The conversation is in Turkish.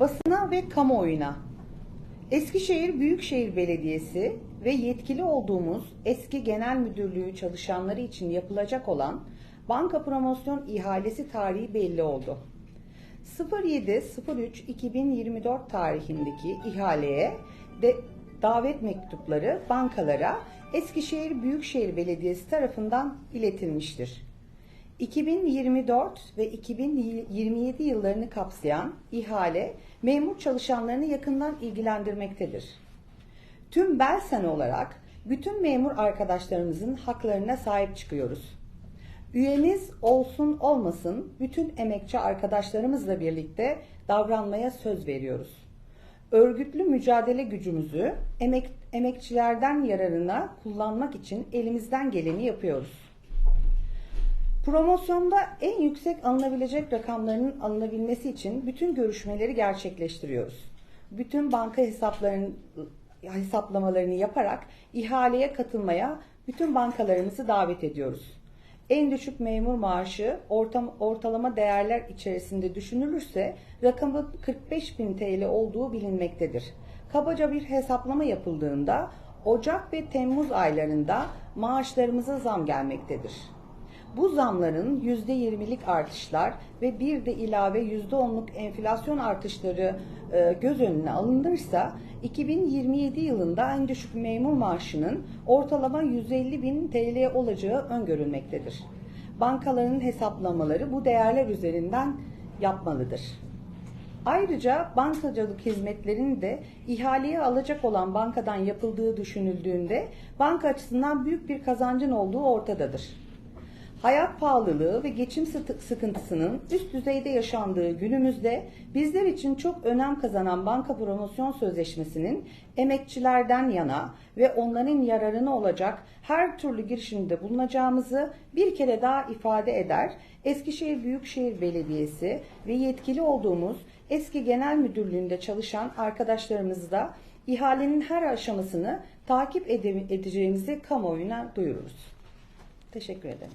Basına ve kamuoyuna. Eskişehir Büyükşehir Belediyesi ve yetkili olduğumuz eski genel müdürlüğü çalışanları için yapılacak olan banka promosyon ihalesi tarihi belli oldu. 07.03.2024 tarihindeki ihaleye de davet mektupları bankalara Eskişehir Büyükşehir Belediyesi tarafından iletilmiştir. 2024 ve 2027 yıllarını kapsayan ihale memur çalışanlarını yakından ilgilendirmektedir. Tüm Belsen olarak bütün memur arkadaşlarımızın haklarına sahip çıkıyoruz. Üyeniz olsun olmasın bütün emekçi arkadaşlarımızla birlikte davranmaya söz veriyoruz. Örgütlü mücadele gücümüzü emek, emekçilerden yararına kullanmak için elimizden geleni yapıyoruz. Promosyonda en yüksek alınabilecek rakamların alınabilmesi için bütün görüşmeleri gerçekleştiriyoruz. Bütün banka hesaplarının hesaplamalarını yaparak ihaleye katılmaya bütün bankalarımızı davet ediyoruz. En düşük memur maaşı ortam, ortalama değerler içerisinde düşünülürse rakamı 45 bin TL olduğu bilinmektedir. Kabaca bir hesaplama yapıldığında Ocak ve Temmuz aylarında maaşlarımıza zam gelmektedir. Bu zamların %20'lik artışlar ve bir de ilave %10'luk enflasyon artışları e, göz önüne alınırsa 2027 yılında en düşük memur maaşının ortalama 150 bin TL olacağı öngörülmektedir. Bankaların hesaplamaları bu değerler üzerinden yapmalıdır. Ayrıca bankacılık hizmetlerinin de ihaleye alacak olan bankadan yapıldığı düşünüldüğünde banka açısından büyük bir kazancın olduğu ortadadır. Hayat pahalılığı ve geçim sıkıntısının üst düzeyde yaşandığı günümüzde bizler için çok önem kazanan banka promosyon sözleşmesinin emekçilerden yana ve onların yararına olacak her türlü girişimde bulunacağımızı bir kere daha ifade eder. Eskişehir Büyükşehir Belediyesi ve yetkili olduğumuz eski genel müdürlüğünde çalışan arkadaşlarımız da ihalenin her aşamasını takip ede- edeceğimizi kamuoyuna duyururuz. Teşekkür ederim.